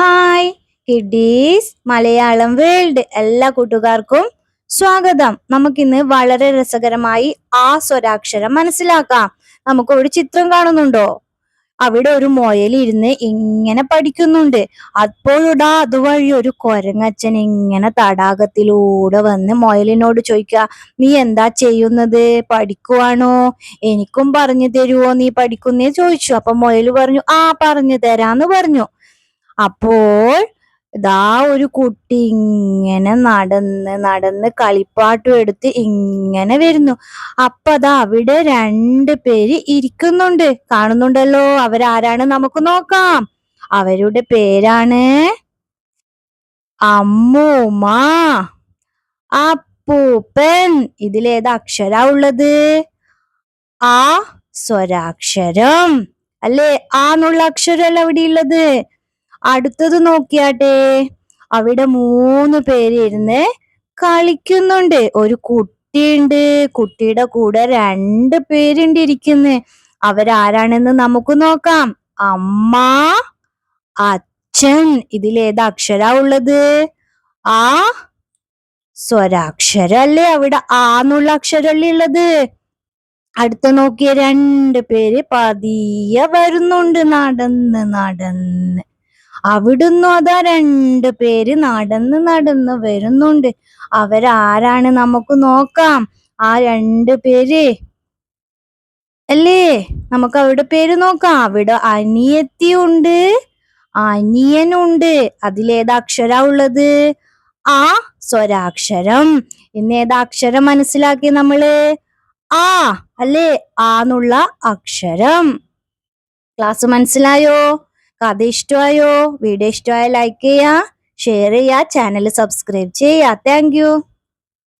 Hi kiddies Malayalam world എല്ലാ കൂട്ടുകാർക്കും സ്വാഗതം. നമുക്കിന്ന് വളരെ രസകരമായി ആ സ്വരാക്ഷരം മനസ്സിലാക്കാം. നമുക്ക് ഒരു ചിത്രം കാണുന്നുണ്ടോ? അവിടെ ഒരു മുയലിരുന്ന് ഇങ്ങനെ പഠിക്കുന്നുണ്ട്. അപ്പോഴുടാ അതുവഴി ഒരു കൊരങ്ങച്ചൻ ഇങ്ങനെ തടാകത്തിലൂടെ വന്ന് മുയലിനോട് ചോദിക്കുക നീ എന്താ ചെയ്യുന്നത്? പഠിക്കുവാണോ? എനിക്കും പറഞ്ഞു തരുവോ? നീ പഠിക്കുന്നേ? ചോദിച്ചു. അപ്പൊ മുയൽ പറഞ്ഞു ആ പറഞ്ഞു തരാന്ന് പറഞ്ഞു. അപ്പോൾ ഇതാ ഒരു കുട്ടി ഇങ്ങനെ നടന്ന് നടന്ന് കളിപ്പാട്ടും എടുത്ത് ഇങ്ങനെ വരുന്നു. അപ്പൊ അതാ അവിടെ രണ്ട് പേര് ഇരിക്കുന്നുണ്ട്. കാണുന്നുണ്ടല്ലോ. അവരാരാണ് നമുക്ക് നോക്കാം. അവരുടെ പേരാണ് അമ്മൂമ്മ അപ്പൂപ്പൻ. ഇതിലേത് അക്ഷരാ ഉള്ളത്? ആ സ്വരാക്ഷരം. അല്ലേ? ആ എന്നുള്ള അക്ഷരമല്ല അവിടെ ഉള്ളത്. അടുത്തത് നോക്കിയാട്ടെ. അവിടെ മൂന്ന് പേര് ഇരുന്ന് കളിക്കുന്നുണ്ട്. ഒരു കുട്ടിയുണ്ട്. കുട്ടിയുടെ കൂടെ രണ്ട് പേരുണ്ട് ഇരിക്കുന്ന്. അവരാരാണെന്ന് നമുക്ക് നോക്കാം. അമ്മ അച്ഛൻ. ഇതിലേത് അക്ഷരാ ഉള്ളത്? ആ സ്വരാക്ഷരല്ലേ അവിടെ ആ എന്നുള്ള അക്ഷരല്ലേ ഉള്ളത്? അടുത്ത നോക്കിയ രണ്ട് പേര് പതിയെ വരുന്നുണ്ട്. നടന്ന് നടന്ന്. അവിടുന്ന് അതാ രണ്ട് പേര് നടന്ന് നടന്ന് വരുന്നുണ്ട്. അവരാരാണ് നമുക്ക് നോക്കാം. ആ രണ്ട് പേര്. അല്ലേ? നമുക്ക് അവിടെ പേര് നോക്കാം. അവിടെ അനിയത്തി അനിയത്തിയുണ്ട് അനിയനുണ്ട്. അതിലേതാ അക്ഷരാ ഉള്ളത്? ആ സ്വരാക്ഷരം. ഇന്ന് ഏതാ അക്ഷരം മനസ്സിലാക്കി നമ്മൾ? ആ അല്ലേ? ആന്നുള്ള അക്ഷരം. ക്ലാസ് മനസ്സിലായോ? കഥ ഇഷ്ടമായോ വീഡിയോ ഇഷ്ടമായ ലൈക്ക് ചെയ്യുക ഷെയർ ചെയ്യുക ചാനൽ സബ്സ്ക്രൈബ് ചെയ്യുക. താങ്ക്